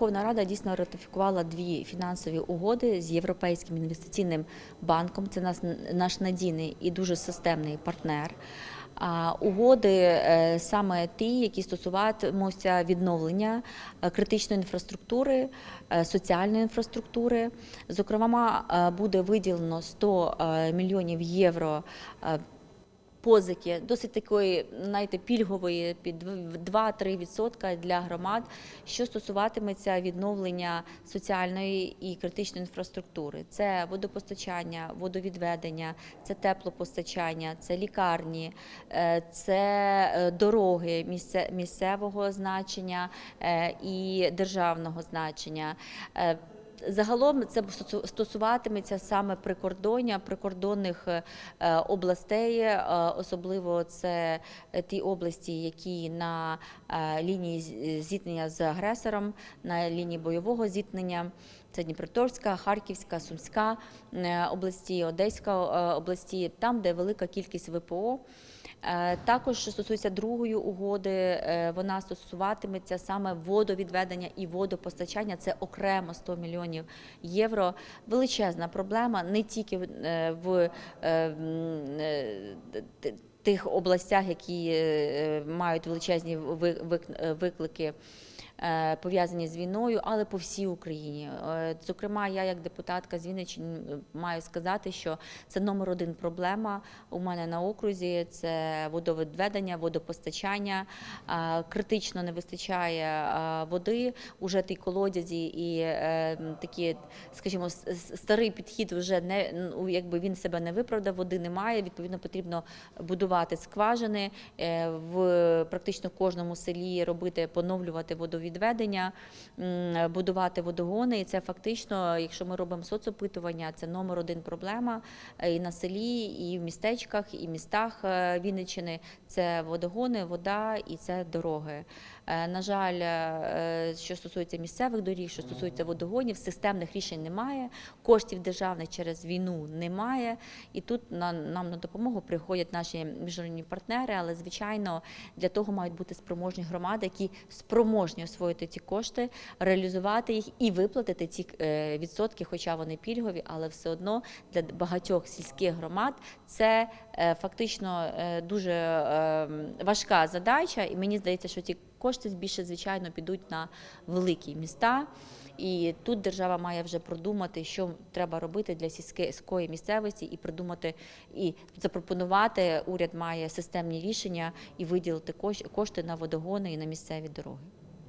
Верховна Рада дійсно ратифікувала дві фінансові угоди з Європейським інвестиційним банком. Це нас наш надійний і дуже системний партнер. А угоди е, саме ті, які стосуватимуться відновлення е, критичної інфраструктури, е, соціальної інфраструктури. Зокрема, буде виділено 100 е, мільйонів євро. Позики, досить такої, знаєте, пільгової під 2-3% для громад, що стосуватиметься відновлення соціальної і критичної інфраструктури. Це водопостачання, водовідведення, це теплопостачання, це лікарні, е, це е, дороги місце- місцевого значення е, і державного значення. Загалом це стосуватиметься саме прикордоння, прикордонних е, областей, е, особливо це е, ті області, які на лінії зіткнення з агресором, на лінії бойового зіткнення. Це Дніпропетровська, Харківська, Сумська області, Одеська області, там, де велика кількість ВПО. Е, Також що стосується другої угоди, е, вона стосуватиметься саме водовідведення і водопостачання. Це окремо 100 мільйонів євро. Величезна проблема не тільки в- е, тих областях, які мають величезні ви- виклики. Е, Пов'язані з війною, але по всій Україні. Е, Зокрема, я як депутатка з Вінниччини маю сказати, що це номер один проблема у мене на окрузі. Це водовідведення, водопостачання. Е, Критично не вистачає води. Уже ті колодязі і такі, скажімо, старий підхід вже не якби він себе не виправдав, води немає. Відповідно, потрібно будувати скважини в практично кожному селі, робити, поновлювати водовідведення, будувати водогони. І це фактично, якщо ми робимо соцопитування, це номер один проблема е, і на селі, і в містечках, і містах е, Вінниччини. Це водогони, вода і це дороги. Е, На жаль, що стосується місцевих доріг, що стосується водогонів, системних рішень немає. Коштів державних через війну немає. І тут нам на допомогу приходять наші міжнародні партнери. Але звичайно, для того мають бути спроможні громади, які спроможні освоїти ці кошти, реалізувати їх і виплатити ці е, відсотки, хоча вони пільгові, але все одно для багатьох сільських громад це е, фактично е, дуже е, важка задача. І мені здається, що ці кошти більше, звичайно, підуть на великі міста. І тут держава має вже продумати, що треба робити для сільської місцевості, і придумати і запропонувати. Уряд має системні рішення і виділити кош- кошти на водогони і на місцеві дороги.